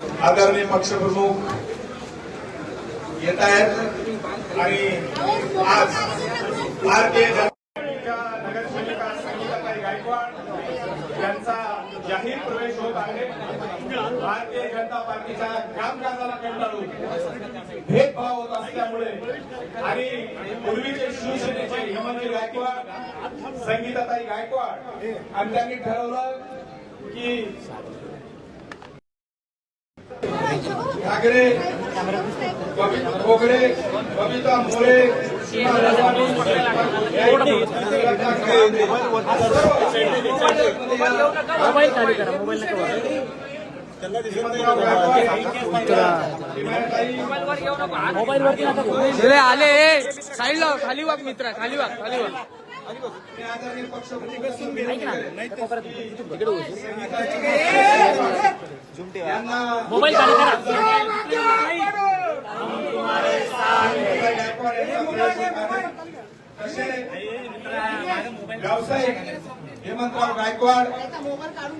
आदरणीय पक्षप्रमुख येत आहेत आणि आज भारतीय जनता नगरसेविका संगीताताई गायकवाड यांचा जाहीर प्रवेश होत आहे. भारतीय जनता पार्टीच्या कामकाजाला कंटाळून भेदभाव होत असल्यामुळे आणि पूर्वीचे शिवसेनेचे हेमंत गायकवाड संगीताताई गायकवाड आणि त्यांनी ठरवलं की ठाकरे बबी- बोगडे बबिता मोरे मोबाईल वरती आले साईड लाव खाली वाग मित्रा खाली वाग खाली वाग. मोबाईल खाली करा. तसे व्यावसायिक Hemantrao Gaikwad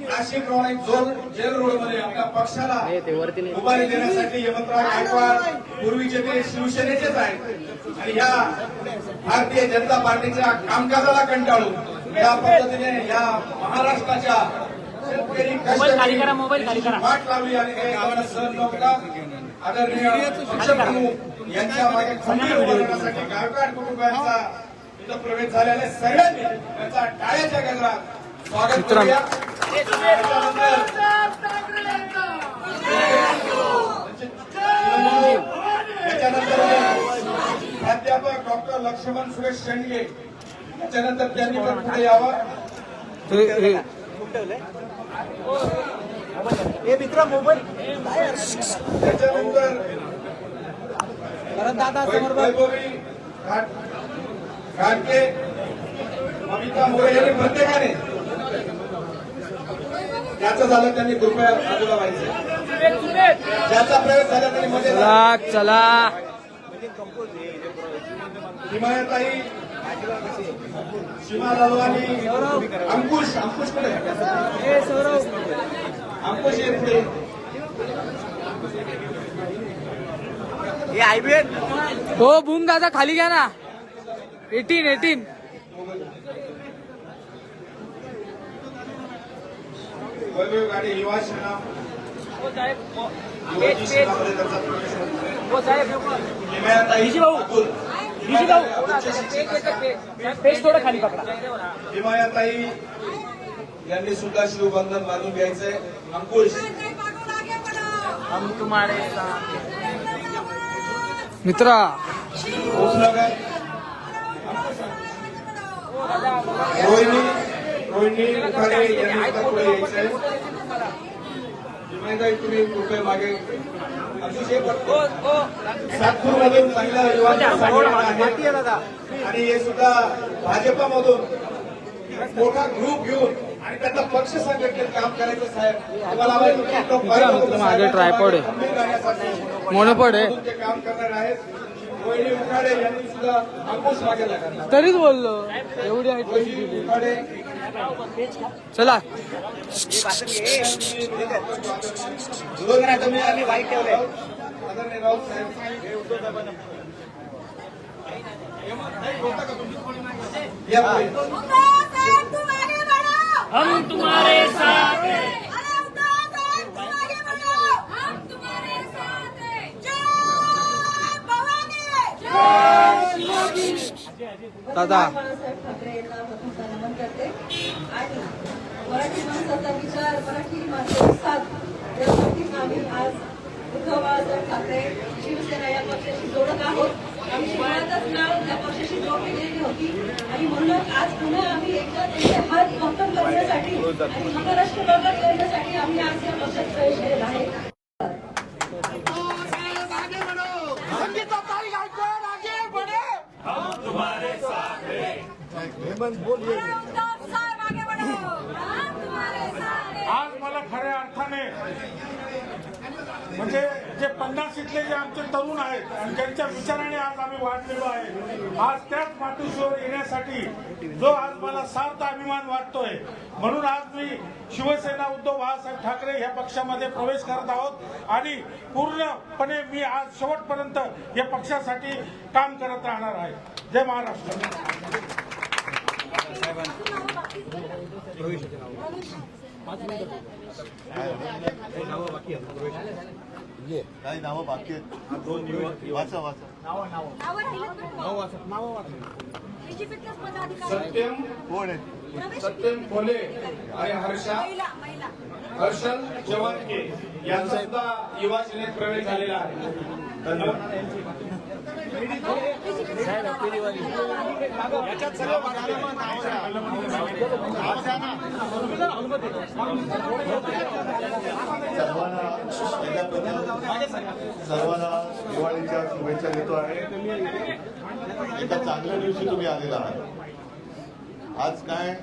Nashik road zone jail रोडमध्ये आपल्या पक्षाला हे उभारी देण्यासाठी हेमंतराव गायकवाड पूर्वीचे ते शिवसेनेचेच आहेत. आणि या भारतीय जनता पार्टीच्या कामकाजाला कंटाळून या पद्धतीने या महाराष्ट्राच्या शेतकरी. वाट लावली आणि काही आम्हाला सहन नव्हता आदरणीय पक्षप्रमुख यांच्या मागे खंबीर उभं राहण्यासाठी गायकवाड कुटुंबांचा इथं प्रवेश झालेल्या सगळ्यांनी त्यांचा टाळ्याच्या गजरात स्वागत. करूया. त्याच्यानंतर प्राध्यापक डॉक्टर लक्ष्मण सुरेश शेंडगे त्याच्यानंतर त्यांनी पण पुढे यावं. हे- हे. त्याच्यानंतर वैभवी घाट घाटके बबिता मोरे यांनी प्रत्येकाने ज्याचं झालं त्यांनी कृपया बाजूला व्हायचं. ज्याचा प्रयोग झाला त्यांनी मध्ये चला चला. हिमायताई सीमा लालवानी अंकुश अंकुश कुठे? अंकुश पुढे. हो बूम दादा खाली घ्या ना. एटीन एटीन पेज थोडं खाली पकडा हिमायताई यांनी सुद्धा शिवबंधन बांधून घ्यायचंय अंकुश हम तुम्हारे मित्रा उपनगर रोहिणी रोहिणी उखाडे यांनी सुद्धा पुढे यायचंय. हिमायताई तुम्ही कृपया मागे. अतिशय सातपूर मधून महिला आणि हे सुद्धा भाजपमधून मोठा ग्रुप घेऊन आणि त्यांचा पक्ष संघटनेत काम करायचं साहेब. तुम्हाला माहिती आहे, मोनोपॉड आहे. ते काम करणार आहेत रोहिणी उखाडे यांनी सुद्धा अंकुश मागे लागणार तरीच बोललो. एवढी दिली उखाडे चला. तुम्ही आम्ही वाईट ठेवले. आदरणीय राऊत साहेब या पुढे. हम तुम्हारे दादा. बाळासाहेब ठाकरे यांना प्रथमतः नमन करते आणि मराठी माणसाचा विचार मराठी माणसाची साथ यासाठी आम्ही आज उद्धव बाळासाहेब ठाकरे शिवसेना या पक्षाशी जोडत आहोत आमची मुळातच नाव या पक्षाशी जोडली गेलेली होती आणि म्हणून आज पुन्हा आम्ही एकदा त्यांचे हात भक्कम करण्यासाठी आणि महाराष्ट्र करण्यासाठी आम्ही आज या पक्षात प्रवेश केलेला आहे. आज मला खऱ्या अर्थाने म्हणजे जे पन्नास इथले जे आमचे तरुण आहेत आणि ज्यांच्या विचाराने आज आम्ही वाढलेलो आहे आज त्याच मातृश्वर येण्यासाठी जो आज मला सार्थ अभिमान वाटतोय. म्हणून आज मी शिवसेना उद्धव बाळासाहेब ठाकरे या पक्षामध्ये प्रवेश करत आहोत आणि पूर्णपणे मी आज शेवटपर्यंत या पक्षासाठी काम करत राहणार आहे. जय महाराष्ट्र. काही नावं बाकी आहेत. दोन वाचा वाचा. सत्यम कोण आहे? सत्यम खोले आणि हर्षा. हर्षल जवानके यांचा सुद्धा युवा सेनेत प्रवेश झालेला आहे. धन्यवाद. सर्वांना दिवाळीच्या शुभेच्छा देतो आहे. एका चांगल्या दिवशी तुम्ही आलेला आहात. आज काय?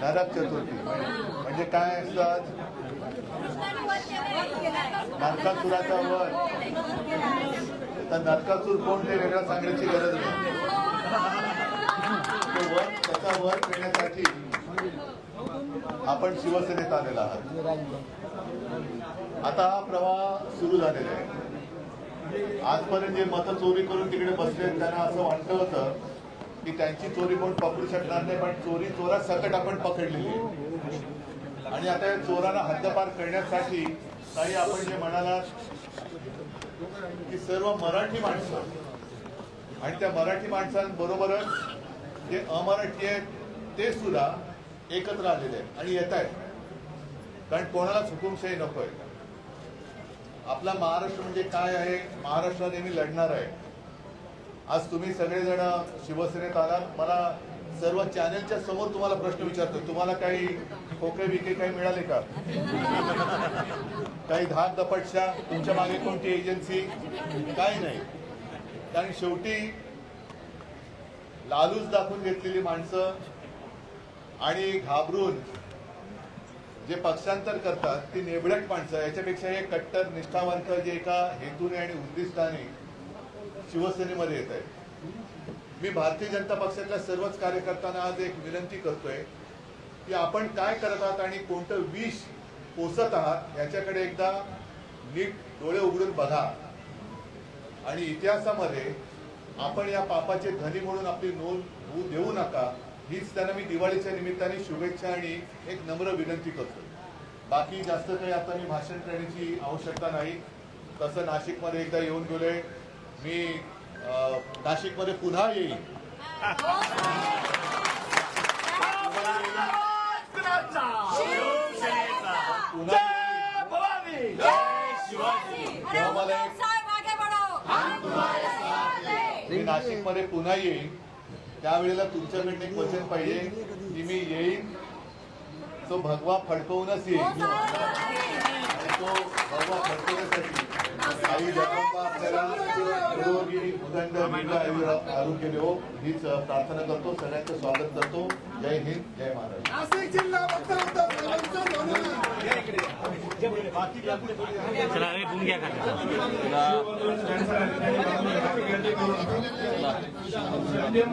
नरक चतुर्थी. म्हणजे काय असतं नरकासुराचा वर वर नरकासूर कोण ते वेगळा सांगण्याची गरज नाही. तो वर त्याचा वर करण्यासाठी आपण शिवसेनेत आलेला आहात. आता हा प्रवाह सुरू झालेला आहे. आजपर्यंत जे मतं चोरी करून तिकडे बसले त्यांना असं वाटलं होतं की त्यांची चोरी कोण पकडू शकणार नाही पण चोरी चोरा सकट आपण पकडलेली आणि आता या चोरांना हद्दपार करण्यासाठी काही आपण जे म्हणाला की सर्व मराठी माणसं आणि त्या मराठी माणसांबरोबरच जे अमराठी आहेत ते सुद्धा एकत्र आलेले आहेत आणि येत आहेत. कारण कोणालाच हुकुमशाही नको आहे आपला महाराष्ट्र म्हणजे काय आहे? महाराष्ट्र नेहमी लढणार आहे. आज तुम्ही सगळेजण शिवसेनेत आलात. मला सर्व चॅनेलच्या समोर तुम्हाला प्रश्न विचारतो. तुम्हाला काही खोके बिके काही मिळाले का? काही धाक दपटशा तुमच्या मागे कोणती एजन्सी काही नाही. कारण शेवटी लालूच दाखवून घेतलेली माणसं आणि घाबरून जे पक्षांतर करतात ती नेबडक माणसं. याच्यापेक्षा हे कट्टर निष्ठावंत जे एका हेतूने आणि उद्दिष्टाने शिवसेनेमध्ये येत आहे मी भारतीय जनता पक्षातल्या सर्वच कार्यकर्त्यांना आज एक विनंती करतोय की आपण काय करत आहात आणि कोणतं विष पोसत आहात याच्याकडे एकदा नीट डोळे उघडून बघा. आणि इतिहासामध्ये आपण या पापाचे धनी म्हणून आपली नोंद होऊ देऊ नका हीच त्यांना मी दिवाळीच्या निमित्ताने शुभेच्छा आणि एक नम्र विनंती करतो बाकी जास्त काही आता मी भाषण करण्याची आवश्यकता नाही. तसं नाशिकमध्ये एकदा येऊन गेलोय. मी नाशिकमध्ये पुन्हा येईल. पुन्हा येईल. तेव्हा मला एक साहेब आगे बढ़ो हम तुम्हारे साथ हैं. मी नाशिकमध्ये पुन्हा येईन. त्यावेळेला तुमच्याकडनं एक वचन पाहिजे की मी येईन. तो भगवा फडकवूनच येईन आणि तो भगवा फडकवण्यासाठी काही जगदंबा आपल्याला निरोगी उदंड दीर्घ आयु आरोग्य देवो हीच प्रार्थना करतो सगळ्यांचं स्वागत करतो. जय हिंद जय महाराष्ट्र. सत्यम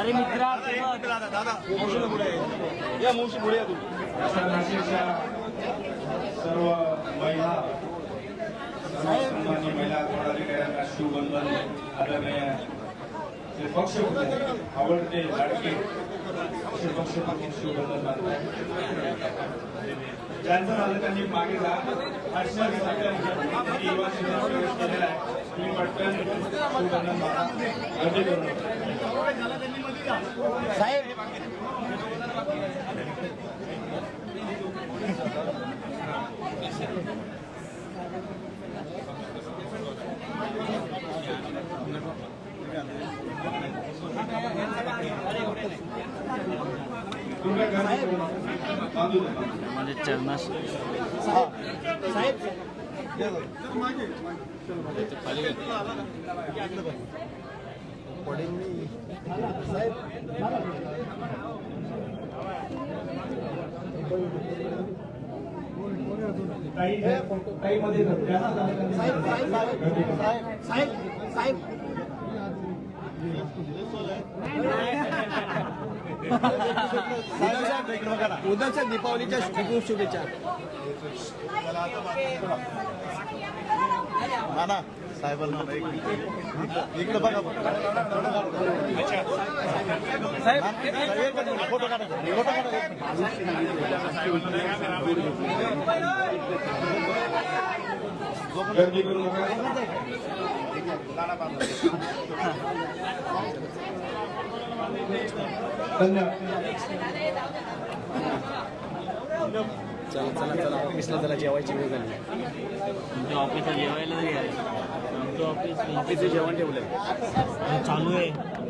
या. गर्दी नका करू. आणा शिवबंधन अशा नाशिकच्या सर्व महिला सर्व महिला पदाधिकाऱ्यांना शिवबंधन आदरणीय जे पक्ष होते आवडते लाडके असे पक्ष म्हणून शिवबंधन ज्यांचं झालं त्यांनी मागे जा अशा रीतीने युवा सेनेचा प्रवेश केलेला आहे तुम्ही पटकन सुगंधन मारा. गर्दी करू नका. कृपया गर्दी करू पडेल मी उद्याच्या दीपावलीच्या शुभेच्छा. साहेबांना नाही. इकडे- बघा. फोटो काढा. फोटो काढा धन्यवाद चला चला चला. ऑफिसला जरा जेवायची वेळ झाली. ऑफिसला जेवायला ऑफिसचं जेवण ठेवलंय. चालू आहे.